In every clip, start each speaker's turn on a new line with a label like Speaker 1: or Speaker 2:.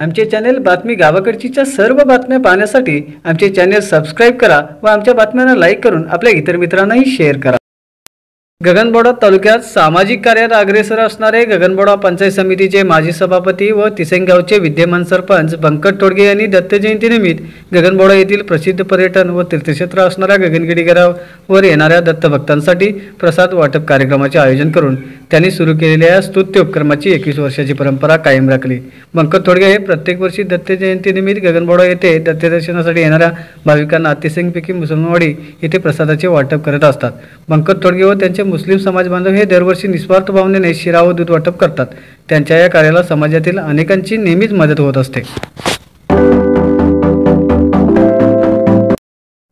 Speaker 1: आमचे चॅनेल बातमी गावाकडचीच्या सर्व बातम्या पाहण्यासाठी आमचे चॅनेल सबस्क्राईब करा व आमच्या बातम्यांना लाईक करून आपल्या इतर मित्रांनाही शेअर करा. गगनबोडा तालुक्यात सामाजिक कार्यात अग्रेसर असणारे गगनबोडा पंचायत समितीचे माजी सभापती व तिसेंगावचे विद्यमान सरपंच बंकट तोडगे यांनी दत्त जयंतीनिमित्त गगनबोडा येथील प्रसिद्ध पर्यटन व तीर्थक्षेत्र असणाऱ्या गगनगिरीगरावर येणाऱ्या दत्तभक्तांसाठी प्रसाद वाटप कार्यक्रमाचे आयोजन करून त्यांनी सुरू केलेल्या या स्तुत्य उपक्रमाची एकवीस वर्षाची परंपरा कायम राखली. बंकट थोडगे हे प्रत्येक वर्षी दत्त जयंतीनिमित्त गगनबोडा येथे दत्तदर्शनासाठी येणाऱ्या भाविकांना अतिसिंगपैकी मुसलमानवाडी येथे प्रसादाचे वाटप करत असतात. बंकट थोडगे व त्यांचे मुस्लिम समाज बांधव हे दरवर्षी निस्वार्थ भावनेने शिरा व दूध वाटप करतात. त्यांच्या या कार्याला समाजातील अनेकांची नेहमीच मदत होत असते.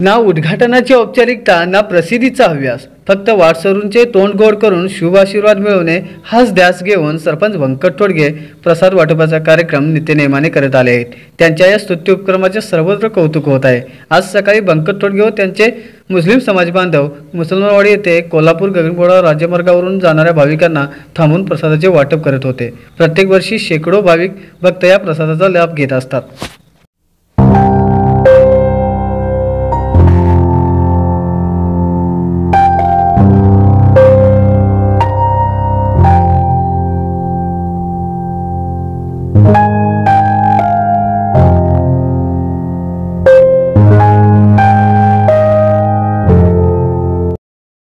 Speaker 1: ना उद्घाटनाची औपचारिकता ना प्रसिद्धीचा हव्यास फक्त वाटसरूंचे तोंड गोड करून शुभ आशीर्वाद मिळवणे हाच ध्यास घेऊन सरपंच व्यंकट तोडगे प्रसाद वाटपाचा कार्यक्रम नित्यनेमाने करत आले. आहेत त्यांच्या या स्तुत्य उपक्रमाचे सर्वत्र कौतुक होत आहे. आज सकाळी बंकट तोडगे व त्यांचे मुस्लिम समाज बांधव मुसलमानवाडी येथे कोल्हापूर गगनबोडा राज्यमार्गावरून जाणाऱ्या भाविकांना थांबून प्रसादाचे वाटप करत होते. प्रत्येक वर्षी शेकडो भाविक भक्त या प्रसादाचा लाभ घेत असतात.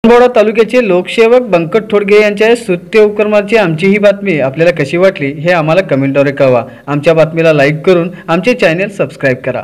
Speaker 1: बोडा तालुक्याचे लोकसेवक बंकट थोडगे यांच्या स्तुत्य उपक्रमाची आमची ही बातमी आपल्याला कशी वाटली हे आम्हाला कमेंटद्वारे कळवा. आमच्या बातमीला लाईक करून आमचे चॅनेल सबस्क्राईब करा.